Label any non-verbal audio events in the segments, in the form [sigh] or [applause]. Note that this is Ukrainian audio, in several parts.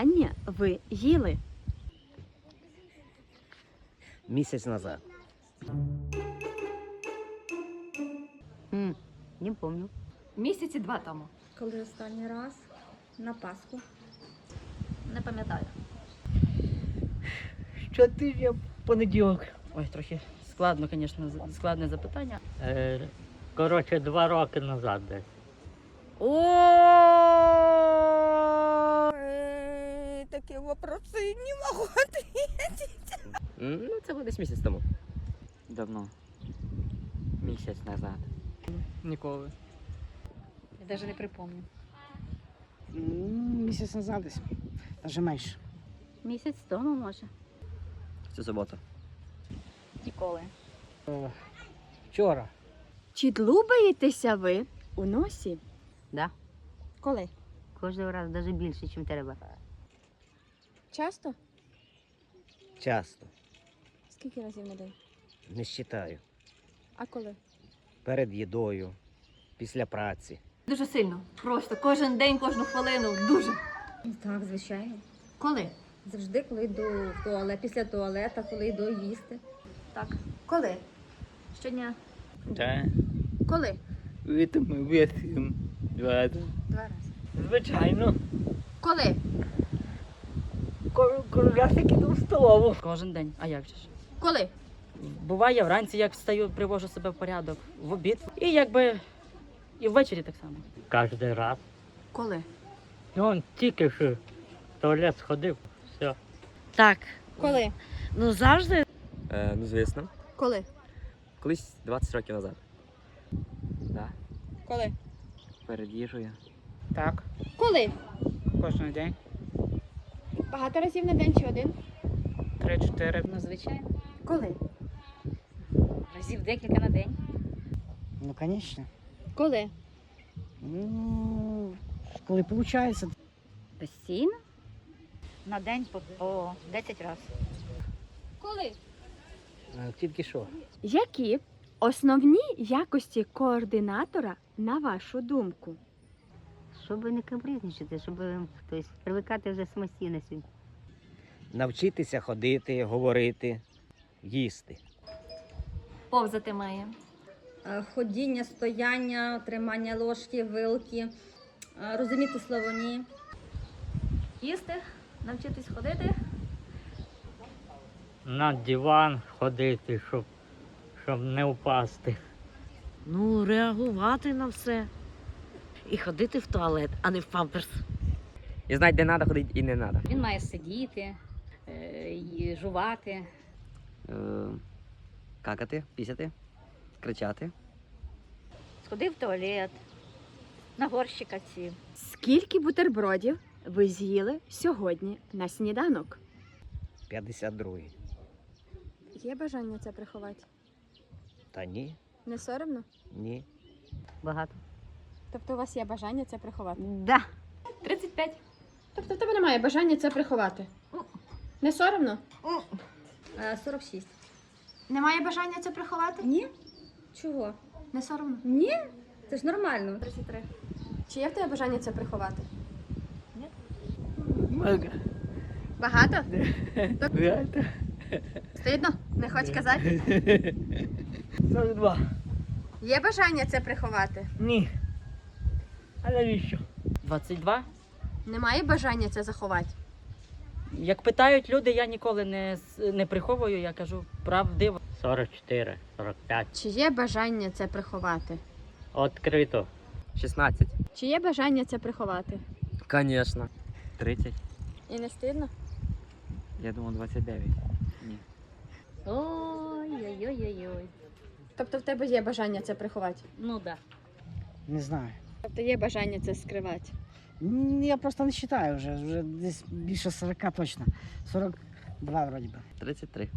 востаннє ви їли? Місяць назад. М, Не помню. Місяці два тому. Коли останній раз на Пасху. Не пам'ятаю. Щотижня понеділок. Ой, трохи складно, звісно, складне запитання. Е, Коротше, два роки назад десь. Такі не можу [laughs] ответить. Ну, це буде десь місяць тому. Давно. Місяць назад. Ніколи. Я навіть не припомню. Місяць назад десь. Навіть менше. Місяць тому, може. Це субота. Ніколи. Вчора. Чи длубаєтеся ви у носі? Да. Коли? Кожного разу навіть більше, ніж треба. Часто? Часто. Скільки разів на день? Не вважаю. А коли? Перед їдою, після праці. Дуже сильно. Просто кожен день, кожну хвилину. Дуже. Так, звичайно. Коли? Завжди, коли йду в туалет, після туалета, коли йду їсти. Так. Коли? Щодня. Так. Коли? Вітами вісім. Два. Два рази. Звичайно. Коли? Я в столову. Кожен день. А як же ж? Коли? Буває вранці, як встаю, привожу себе в порядок, в обід. І якби і ввечері так само. Кожен раз. Коли? Ну, он тільки що в туалет сходив. Все. Так, Коли? ну завжди. Е, ну, звісно. Коли? Колись 20 років назад. Да. Коли? Перед їжею. Так, Коли? кожен день. Багато разів на день чи один? Три-чотири. Ну, звичайно. Коли? Разів декілька на день. Ну, звісно. Коли? Ну, коли виходить. Постійно? На день по, по 10 разів. Коли? Тільки що. Які основні якості координатора, на вашу думку? Щоб не капризничати, щоб тобто, привикати вже самостійно сьогодні. Навчитися ходити, говорити, їсти. Повзати має. Е, Ходіння, стояння, тримання ложки, вилки, е, розуміти слово ні. Їсти, навчитись ходити. На диван ходити, щоб, щоб не впасти. Ну, реагувати на все. І ходити в туалет, а не в памперс. І знати, де треба ходити і не треба. Він має сидіти, е, жувати. Е, какати, пісяти, кричати. Сходив в туалет, на горщика сів. Скільки бутербродів ви з'їли сьогодні на сніданок? 52-й. Є бажання це приховати? Та ні, Не соромно? ні. Багато. Тобто у вас є бажання це приховати? Да. 35. Тобто в тебе немає бажання це приховати? Не соромно? 46. Немає бажання це приховати? Ні? Чого? Не соромно. Ні? Це ж нормально. 33. Чи є в тебе бажання це приховати? Мага. Багато? [laughs] Багато. Стидно? Не хочеш казати? [laughs] 42. Є бажання це приховати? Ні. А навіщо? 22. Немає бажання це заховати? Як питають люди, я ніколи не, с- не приховую, я кажу правдиво. 44, 45. Чи є бажання це приховати? Открито. 16. Чи є бажання це приховати? Звісно. 30. І не стидно? Я думав 29. Ні. Ой-ой-ой-ой. Тобто в тебе є бажання це приховати? Ну так. Да. Не знаю. Тобто є бажання це скривати? Я просто не вважаю вже. Вже десь більше 40 точно. 42 вроді би. 33.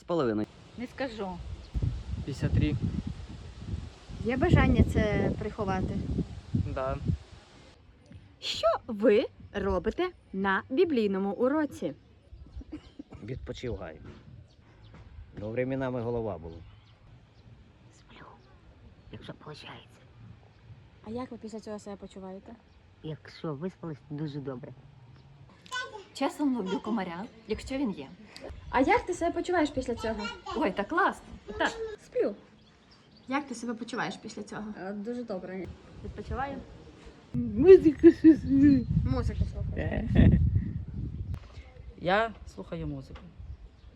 З половиною. Не скажу. 53. Є бажання це приховати? Да. Що ви робите на біблійному уроці? Відпочиваю. Ну, временами голова була. Сплю. Якщо виходить. А як ви після цього себе почуваєте? Якщо виспались, дуже добре. Часом ловлю комаря, якщо він є. А як ти себе почуваєш після цього? Ой, так класно. Так. Сплю. Як ти себе почуваєш після цього? Е, Дуже добре. Відпочиваю. Музику Музику слухай. Я слухаю музику.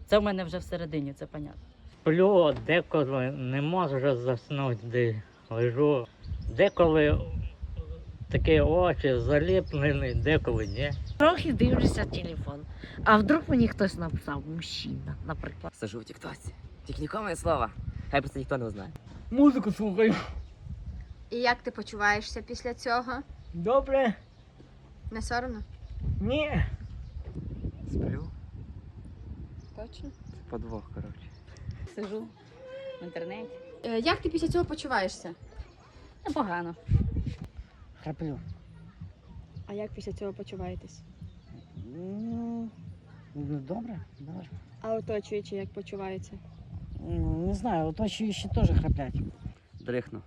Це в мене вже всередині, це понятно. Сплю, деколи не можу заснути, лежу. Деколи такі очі заліплені, деколи ні. Трохи дивлюся телефон. А вдруг мені хтось написав мужчина, наприклад. Сижу в тіктоці. Тільки нікому не слова. Хай просто ніхто не знає. Музику слухаю. І як ти почуваєшся після цього? Добре? Не соромно? Ні. Сплю. Точно. Це подвох, коротше. Сижу в інтернеті. Е, Як ти після цього почуваєшся? Непогано. Храплю. А як після цього почуваєтесь? Ну, ну добре, добре. А оточуючи, як почуваються? Ну, Не знаю, оточуючі теж храплять. Дрихну.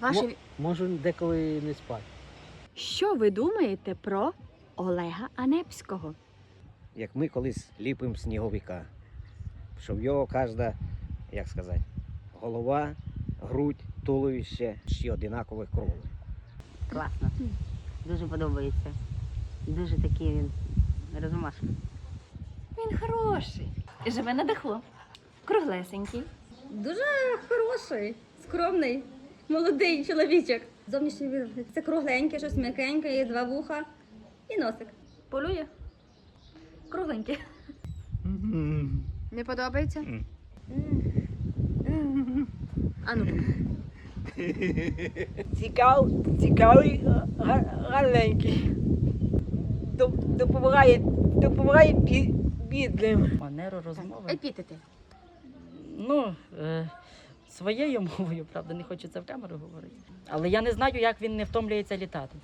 Ваші... Можу деколи не спати. Що ви думаєте про Олега Анепського? Як ми колись ліпимо сніговика, що в його кожна, як сказати, голова, грудь, туловище ще одинакових кровей. Класно. Дуже подобається. Дуже такий він розумашка. Він хороший. Живе на даху. Круглесенький. Дуже хороший, скромний, молодий чоловічок. Зовнішній вигляд. Це кругленьке, щось м'якеньке, є два вуха і носик. Полює. Кругленький. Не подобається? М. [laughs] А ну. Цікав, цікавий, гарненький. Допомагає, допомагає бідним. Манеру розмови. Епітети. Ну, е, своєю мовою, правда, не хочеться в камеру говорити. Але я не знаю, як він не втомлюється літати.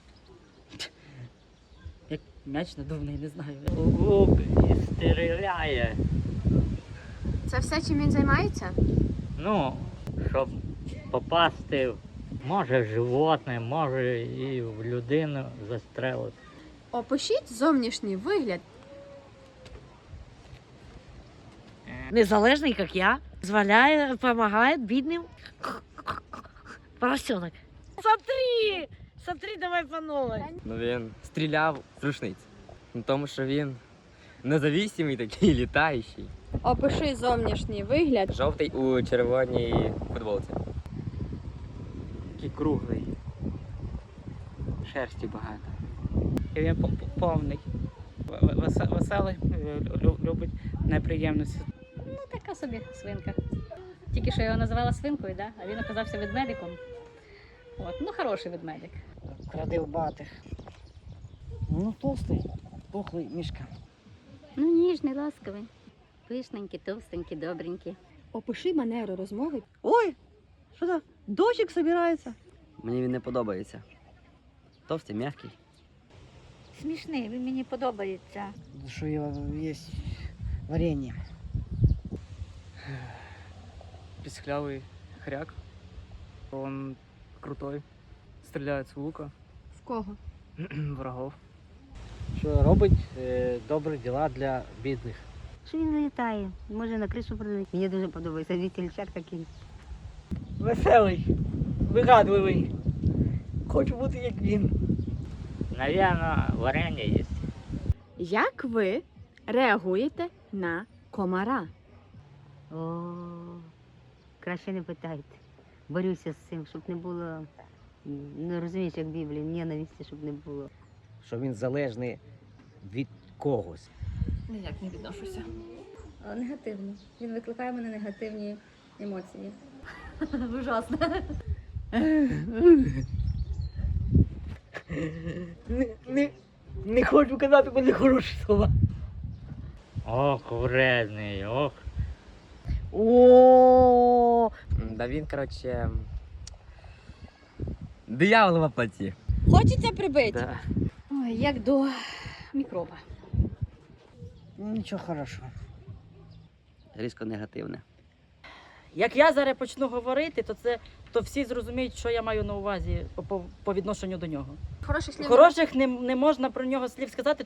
Як м'яч надувний, не знаю. Лук і стріляє. Це все, чим він займається? Ну, щоб попасти, може в животне, може і в людину застрелити. Опишіть зовнішній вигляд. Незалежний, як я, зваляє, допомагає бідним. Поросенок. Смотри! Смотри, давай по новой. Ну він стріляв з рушниць. Ну, тому що він независимий такий, літаючий. Опиши зовнішній вигляд. Жовтий у червоній футболці. Такий круглий. Шерсті багато. І він по- по- повний. Веселий, е, любить неприємності. Ну, така собі свинка. Тільки що його називала свинкою, да? а він оказався ведмедиком. От, ну, хороший ведмедик. Крадив батих. Ну, толстий, пухлий мішка. Ну, ніжний, ласковий. Пишненький, товстенький, добренький. Опиши манеру розмови. Ой, що там, дощик собирається? Мені він не подобається. Товстий, м'який. Смішний, він мені подобається. Що його є варення. Пісклявий хряк. Он крутой. Стріляє з лука. В кого? [clears throat] Врагов. Що робить е, добрі діла для бідних. Що він літає? Може на кришу прилетить. Мені дуже подобається. Вітільчак такий. Веселий, вигадливий. Хочу бути як він. Навірно, варення є. Як ви реагуєте на комара? О, краще не питайте. Борюся з цим, щоб не було. Не розумієш, як в Біблії, ненависті, щоб не було. Що він залежний від когось. Ніяк не відношуся. Негативно. Він викликає в мене негативні емоції. [laughs] Ужасно. Не, не, не хочу казати, бо не хороші слова. Ох, вредний, ох. О, Да він, коротше. Диявол в плоті. Хочеться прибити? Да. Ой, як до мікроба. Нічого хорошого. Різко негативне. Як я зараз почну говорити, то це то всі зрозуміють, що я маю на увазі по, по, по відношенню до нього. Хороших слів. Хороших не, не можна про нього слів сказати.